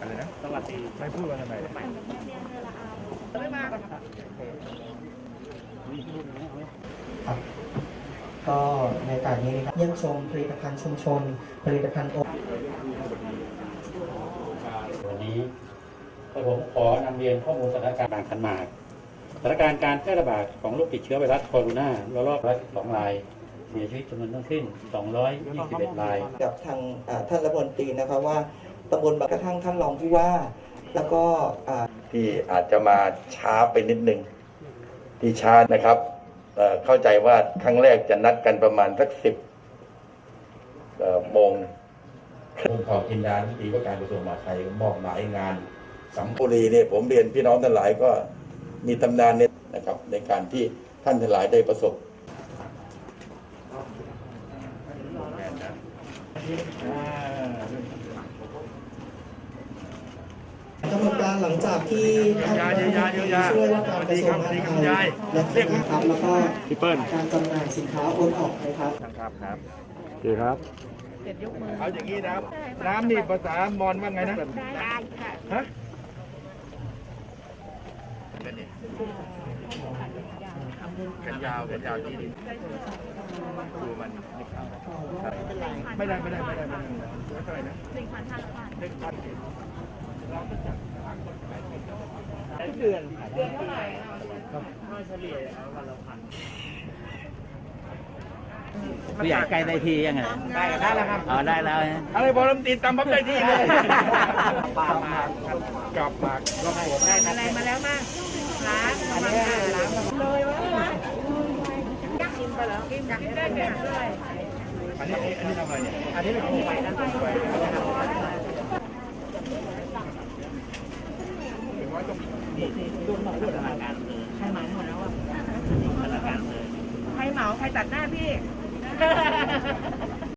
อะไรนะสวัสดีไม่พูดว่าทำไมครับก็ในโอกาสนี้นะครับเยี่ยมชมผลิตภัณฑ์ชุมชน ผลิตภัณฑ์โอวันนี้ผมขอนำเรียนข้อมูลสถานการณ์บางขันหมากสถานการณ์การแพร่ระบาดของโรคติดเชื้อไวรัสโคโรนาระลอกละ2ราย เสียชีวิตจำนวนทั้งสิ้น 221ราย กับทางอ่าท่านรัฐมนตรีนะครับว่าตำบลบางกระทั่งท่านรองผู้ว่า แล้วก็อ่าที่อาจจะมาช้าไปนิดนึงที่ช้านะครับเอ่อเข้าใจว่าครั้งแรกจะนัดกันประมาณสักสิบโมงผมขอกินดานที่ดีว่าการกระทรวงมหาดไทยมอบหมายงานสำคัญบุรีเนี่ยผมเรียนพี่น้องทั้งหลายก็มีตำนานเนี่ยนะครับ ในการที่ท่านทั้งหลายได้ประสบ กำหนดการหลังจากที่ท่านรัฐมนตรีช่วยว่าการกระทรวงมหาดไทยและคณะครับแล้วก็การจำหน่ายสินค้าโอนออกนะครับครับครับดีครับเอาอย่างนี้นะครับน้ำนี่ภาษามอญว่าไงนะได้ค่ะฮะ กันยาวกันยาวที่ดินดูมันไม่ได้ไม่ได้ไม่ได้ไม่ได้ไม่ได้นะหนึ่งพันห้าร้อยบาทหนึ่งพันเดือนเท่าไหร่ผู้ใหญ่ใกล้ได้ทียังไงได้ได้แล้วครับอ๋อได้แล้วอะไรบอลตีตามพับได้ทีเลยปากมากกลับมากรอบหัวได้อะไรมาแล้วบ้างอันนี้ล้างเลยวะกินไป แล้วกินได้เด็ดด้วยอันนี้อันนี้ทำอะไรเนี่ยอันนี้เป็นของไปนะของไปถึงว่ต้องใครเหมาหมดแล้วอะใครเหมาใครตัดหน้าพี่